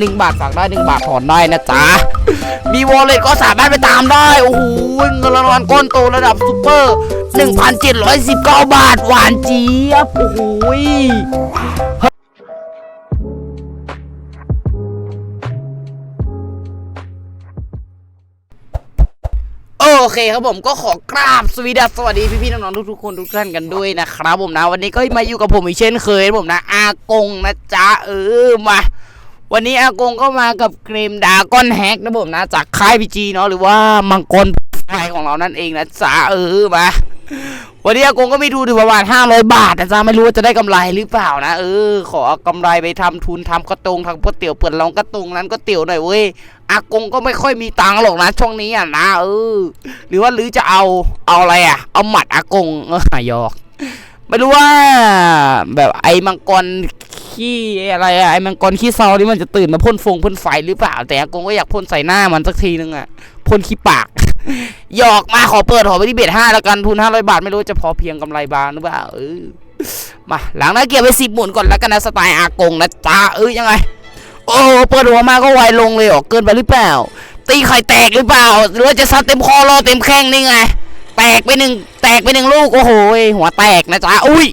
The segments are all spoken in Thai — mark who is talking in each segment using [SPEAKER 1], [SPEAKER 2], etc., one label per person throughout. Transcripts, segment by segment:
[SPEAKER 1] หนึ่งบาทฝากได้หนึ่งบาทถอนได้นะจ๊ะ มีวอลเล็ตก็สามารถไปตามได้ โอ้โหเงินรางวัลก้อนโตระดับซูเปอร์ 1,719 บาท หวานเจี๊ยบ โอ้โหโอเคครับผมก็ขอกราบสวีดัสสวัสดีพี่ๆน้องๆทุกๆคนทุกท่านกันด้วยนะครับผมนะ วันนี้ก็มาอยู่กับผมอีกเช่นเคยผมนะ อากงนะจ๊ะเออมา วันนี้อากงก็มากับเกรมดาก้อนแฮกนะผมนะ จากค่ายพีจีเนาะหรือว่ามังกรไฟของเรานั่นเองนะจ๊ะเออมาวันนี้อากงก็มีทุนถึงประมาณ500 บาทนะจ๊ะไม่รู้ว่าจะได้กำไรหรือเปล่านะเออขอเอากำไรไปทำทุนทำกระตงทำก๋วยเตี๋ยวเปิดลองกระตงนั้นก็เตี๋ยวหน่อยเว้ยอากงก็ไม่ค่อยมีตังค์หรอกนะช่วงนี้อะนะเออ หรือว่าหรือจะเอาเอาอะไรอะ เอาหมัดอากงเออหยอกไม่รู้ว่าแบบไอ้มังกร ขี้อะไรอะไอ้มังกรขี้เซานี่มันจะตื่นมาพ่นฟงพ่นไฟหรือเปล่า แต่อากงก็อยากพ่นใส่หน้ามันสักทีนึงอะพ่นขี้ปากหยอกมาขอเปิดหอไปที่เบ็ดห้าแล้วกันทุนห้าร้อยบาทไม่รู้จะพอเพียงกำไรบางหรือเปล่าเออมาหลังนาเกียร์ไปสิบหมุนก่อนแล้วกันนะสไตล์อากงนะจ้าเออยังไง โอ้เปิดหัวมาก็ไวลงเลยเหรอเกินไปหรือเปล่า ตีไข่แตกหรือเปล่า หรือว่าจะซัดเต็มคอรอเต็มแข้งนี่ไง แตกไปหนึ่งแตกไปหนึ่งลูกโอ้โหหัวแตกนะจ๊ะอุ้ย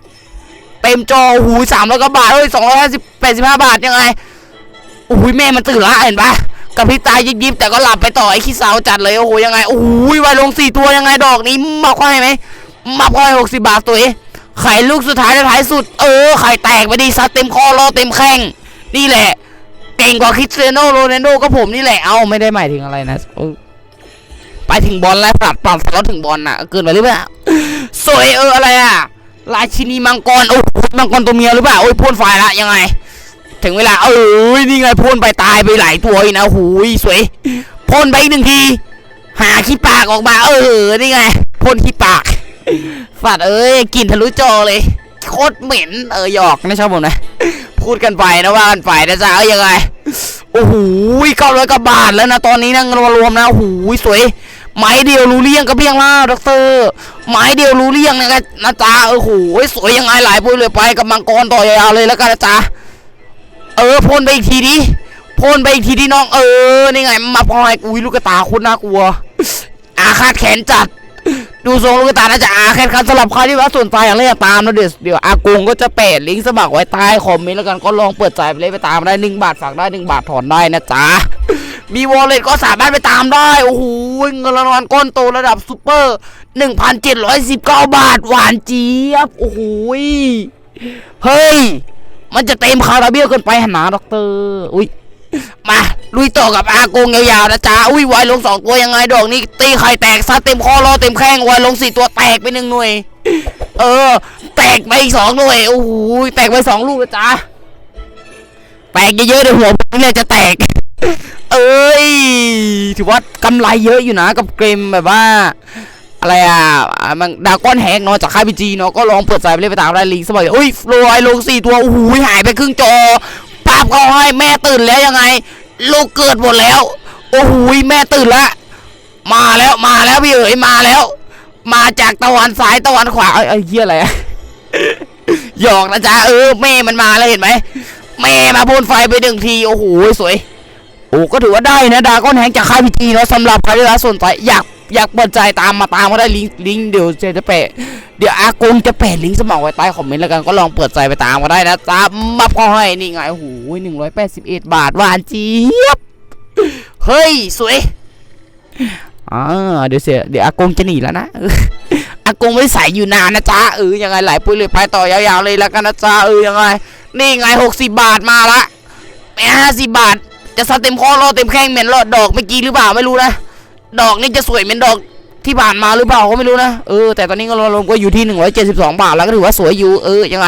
[SPEAKER 1] เต็มจอหูสามร้อยกว่าบาทเฮ้ยสองร้อยห้าสิบแปดสิบห้าบาทยังไงโอ้ยแม่มันตื่นละเห็นปะกับพริบตายิบยิบๆแต่ก็หลับไปต่อไอ้ขี้เสาจัดเลยโอ้โหยังไงโอ้ยไวลงสี่ตัวยังไงดอกนี้มาควายไหมมาควายหกสิบบาทตัวเองไข่ลูกสุดท้ายและท้ายสุด เออไข่แตกไปดีซัดเต็มคอรอเต็มแข้งนี่แหละ เก่งกว่าคริสเตียโนโรนัลโดก็ผมนี่แหละเอ้าไม่ได้หมายถึงอะไรนะไปถึงบอลแล้วปรับปรับสล็อตถึงบอลน่ะเกินไปหรือเปล่าสวยเอออะไรอะ ราชินีมังกรโอ้โหมังกรตัวเมียหรือเปล่าโอ้ยพ่นไฟละยังไง ถึงเวลาเอ้ยนี่ไงพ่นไปตายไปหลายตัวอีกนะหูยสวยพ่นไปอีกหนึ่งที หาขี้ปากออกมา เออนี่ไงพ่นขี้ปากฝัดเอ้ยกลิ่นทะลุจอเลยโคตรเหม็นเออหยอกไม่ชอบผมนะ พูดกันไปนะว่ากันไปนะจ๊ะเอายังไงโอ้โหเก้าร้อยกว่าบาทแล้วนะตอนนี้นะเงินรวมๆนะโอ้โหสวย ไม้เดียวรู้เรื่องก็เพียงว่าด็อกเตอร์ไม้เดียวรู้เรื่องนะนะจ๊ะโอ้โหสวยยังไงหลายปุ้ยเลยไปกับมังกรต่อยาวเลยแล้วกันนะจ๊ะเออพ่นไปอีกทีดิพ่นไปอีกทีดิน้องเออนี่ไงมาพอยอุ้ยลูกกระตาคุณน่ากลัว อาฆาตแขนจัด ดูทรงลูกตาน่าจะอาแค่ครับสำหรับใครที่ว่าสนใจอย่างไรก็ตามนะเดี๋ยวเดี๋ยวอากงก็จะแปะลิงก์สมัครไว้ใต้คอมเมนต์แล้วกันก็ลองเปิดใจไปเลยไปตามได้หนึ่งบาทฝากได้หนึ่งบาทถอนได้นะจ๊ะ มีวอลเล็ตก็สามารถไปตามได้ โอ้โหเงินรางวัลก้อนโตระดับซูเปอร์ 1,719 บาท หวานเจี๊ยบ โอ้โหเฮ้ย มันจะเต็มคาราเบลเกินไปหนาด็อกเตอร์อุ้ยมาลุยต่อกับอากงยาวๆนะจ๊ะอุ้ยไวายลงสองตัวยังไงดอกนี้ตีไข่แตกซัดเต็มคอรอเต็มแข้งไวายลงสี่ตัวแตกไปหนึ่งหน่วย เออ แตกไปอีกสองหน่วยโอ้โหแตกไปสองลูกนะจ๊ะแตกเยอะๆเดี๋ยวหัวผมเนี่ยจะแตก เอ้ย ถือว่ากำไรเยอะอยู่นะกับเกมแบบว่า อะไรอะมันดาก้อนแฮกเนาะจากค่ายพีจีเนาะก็ลองเปิดใจไปเล่นไปตามได้ลิงก์สมัยอุ้ยลอยลงสี่ตัวโอ้โหหายไปครึ่งจอปาบเขาให้แม่ตื่นแล้วยังไง ลูกเกิดหมดแล้ว โอ้โหแม่ตื่นละมาแล้วมาแล้วพี่เอ๋ยมาแล้ว มาจากตะวันซ้ายตะวันขวาเอ้ยเอ้ยเฮียอะไรหยอกนะจ๊ะเออแม่มันมาแล้วเห็นไหมแม่มาพ่นไฟไปหนึ่งทีโอ้โหสวย โอ้ก็ถือว่าได้นะดาก้อนแฮงจากค่ายพีจีเนาะสำหรับใครที่รักสนใจอยากอยากเปิดใจตามมาตามมาได้ลิงก์ลิงก์เดี๋ยวเจจะแปะเดี๋ยวอากงจะแปะลิงก์สมัครไว้ใต้คอมเมนต์แล้วกันก็ลองเปิดใจไปตามมาได้นะจ๊ะมาพอให้นี่ไงโอ้โหหนึ่งร้อยแปดสิบเอ็ดบาทหวานเจี๊ยบเฮ้ยสวยอ่าเดี๋ยวเสียเดี๋ยวอากงจะหนีแล้วนะอากงไม่ใส่อยู่นานนะจ๊ะเออยังไงหลายปุ้ยเลยไปต่อยาวๆเลยแล้วกันนะจ๊ะเออยังไง นี่ไงหกสิบบาทมาละแม่ห้าสิบบาท จะซัดเต็มคอรอเต็มแข้งเหม็นรอดอกเมื่อกี้หรือเปล่าไม่รู้นะ ดอกนี่จะสวยเหมือนดอกที่ผ่านมาหรือเปล่าก็ไม่รู้นะ เออแต่ตอนนี้ก็รวมก็อยู่ที่หนึ่งร้อยเจ็ดสิบสองบาทแล้วก็ถือว่าสวยอยู่เออยังไง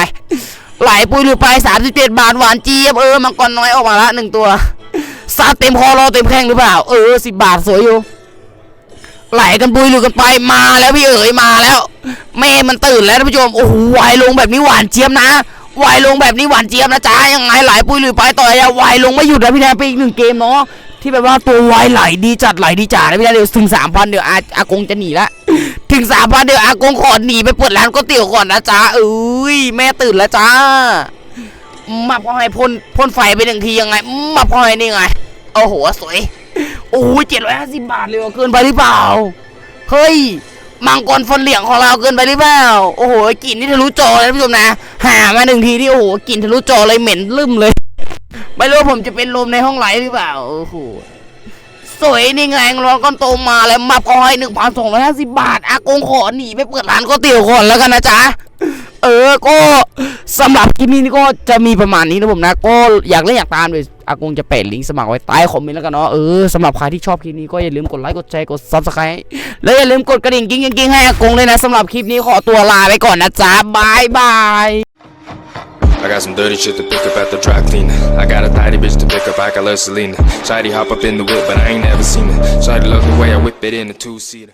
[SPEAKER 1] ไหลปุยหรือไปสามสิบเจ็ดบาทหวานเจี๊ยบเออมังกรน้อยออกมาละหนึ่งตัวซัดเต็มคอรอเต็มแข้งหรือเปล่า เออสิบบาทสวยอยู่ไหลกันปุยหรือกันไปมาแล้วพี่เอ๋ยมาแล้วแม่มันตื่นแล้วท่านผู้ชมโอ้โหวายลงแบบนี้หวานเจี๊ยบนะ วายลงแบบนี้หวานเจี๊ยบนะจ๊ะยังไงไหลปุยหรือไปต่อยอะวายลงไม่หยุดนะพี่แทนไปอีกหนึ่งเกมเนาะที่แบบว่าตัววายไหลดีจัดไหลดีจ่านะพี่แทนเดี๋ยวถึงสามพันเดี๋ยวอาอากงจะหนีละถึงสามพันเดี๋ยวอากงขอหนีไปเปิดร้านก๋วยเตี๋ยวก่อนนะจ๊ะเอ้ยแม่ตื่นแล้วจ้ามาพอให้พ่นพ่นไฟไปหนึ่งทียังไงมาพอให้นี่ไงโอ้โหสวยโอ้โหเจ็ดร้อยห้าสิบบาทเลยว่ะเกินไปหรือเปล่าเฮ้ย มังกรฟอนเหลี่ยงของเราเกินไปหรือเปล่า โอ้โหกลิ่นนี่ทะลุจอเลยท่านผู้ชมนะ หามาหนึ่งทีที่โอ้โหกลิ่นทะลุจอเลยเหม็นลืมเลย ไม่รู้ผมจะเป็นลมในห้องไหลหรือเปล่า โอ้โห สวยนี่ไงร้อนก้อนโตมาแล้วมาพอยหนึ่งพันสองร้อยห้าสิบบาท อากงขอหนีไปเปิดร้านก๋วยเตี๋ยวก่อนแล้วกันนะจ๊ะ เออก็สำหรับคลิปนี้ก็จะมีประมาณนี้นะผมนะ ก็อยากเล่นอยากตามเลยอากงจะแปะลิงก์สมัครไว้ใต้คอมเมนต์แล้วกันเนาะเออสำหรับใครที่ชอบคลิปนี้ก็อย่าลืมกดไลค์กดแชร์กดซับสไครต์แล้วอย่าลืมกดกระดิ่งกิ้งกิ้งให้อากงเลยนะสำหรับคลิปนี้ขอตัวลาไปก่อนนะจ๊ะบายบาย
[SPEAKER 2] I got some dirty shit to pick up at the dry cleaner. I got a tidy bitch to pick up, I got love Selena. Shady hop up in the whip, but I ain't never seen it. Shady love the way I whip it in a two seater.